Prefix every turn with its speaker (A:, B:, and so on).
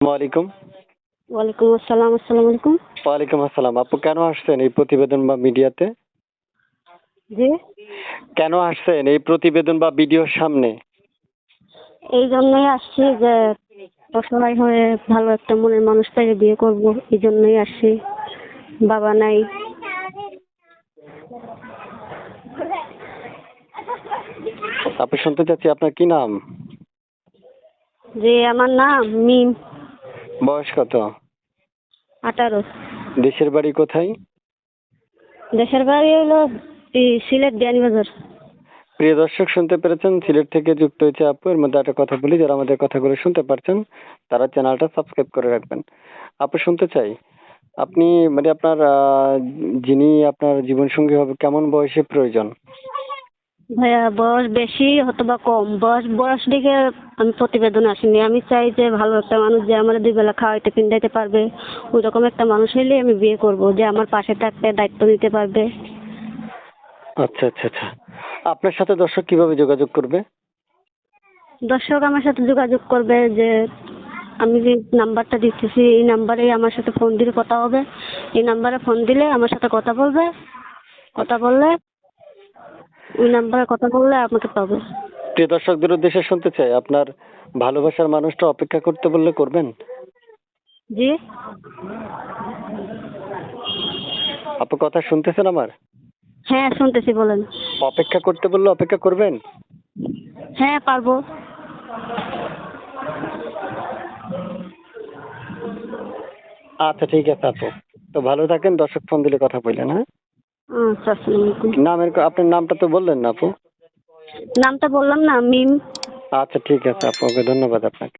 A: ওয়ালাইকুম
B: ওয়ালাইকুম আসসালাম আসসালামু আলাইকুম।
A: ওয়ালাইকুম আসসালাম। আপু কেন আসছেন এই প্রতিবেদন বা মিডিয়াতে?
B: জি।
A: কেন আসছেন এই প্রতিবেদন বা ভিডিওর সামনে?
B: এই জন্যই আসছি যে অসহায় হয়ে ভালো একটা মনের মানুষ পেয়ে বিয়ে করব এই জন্যই আসছি। বাবা নাই।
A: আপু শুনতে চাচ্ছি আপনার কি নাম?
B: যে আমার নাম মিম।
A: বয়স কত?
B: আঠারো।
A: দেশের বাড়ি কোথায়?
B: দেশের বাড়ি হলো এই সিলেট বিয়ানীবাজার
A: প্রিয় দর্শক শুনতে পেরেছেন? সিলেট থেকে যুক্ত হয়েছে আপু। এর মধ্যে একটা কথা বলি যারা আমাদের কথাগুলো শুনতে পারছেন তারা চ্যানেলটা সাবস্ক্রাইব করে রাখবেন। আপু শুনতে চাই। আপনি মানে আপনার যিনি আপনার জীবনসঙ্গী হবে কেমন বয়সে প্রয়োজন?
B: ভাইয়া বয়স বেশি অথবা কম। বয়স বয়স দিকে আমি প্রতিবেদন আসিনি। আমি চাই যে ভালো একটা মানুষ যে আমার দুই বেলা খাওয়াইতে পিন্দাইতে পারবে। ওই রকম একটা মানুষ হলে আমি বিয়ে করব যে আমার পাশে থাকতে দায়িত্ব নিতে পারবে।
A: আচ্ছা আচ্ছা আচ্ছা। আপনার সাথে দর্শক কীভাবে যোগাযোগ করবে?
B: দর্শক আমার সাথে যোগাযোগ করবে যে আমি যে নাম্বারটা দিতেছি এই নাম্বারেই আমার সাথে ফোন দিলে কথা হবে। এই নাম্বারে ফোন দিলে আমার সাথে কথা বলবে। কথা বললে ওই নাম্বারে কথা বললে আমাকে পাবে।
A: প্রিয় দর্শকদের উদ্দেশ্যে শুনতে চাই আপনার ভালোবাসার মানুষটা অপেক্ষা করতে বললে করবেন?
B: জি।
A: আপু কথা শুনতেছেন আমার?
B: হ্যাঁ শুনতেছি বলেন।
A: অপেক্ষা করতে বললে অপেক্ষা করবেন?
B: হ্যাঁ পারব।
A: আচ্ছা ঠিক আছে আপু। তো ভালো থাকেন দর্শক ফোন দিলে কথা বললেন হ্যাঁ?
B: আচ্ছা
A: নামের আপনার নামটা তো বললেন না আপু?
B: নামটা বললাম না মিম।
A: আচ্ছা ঠিক আছে আপু ওকে ধন্যবাদ আপনাকে।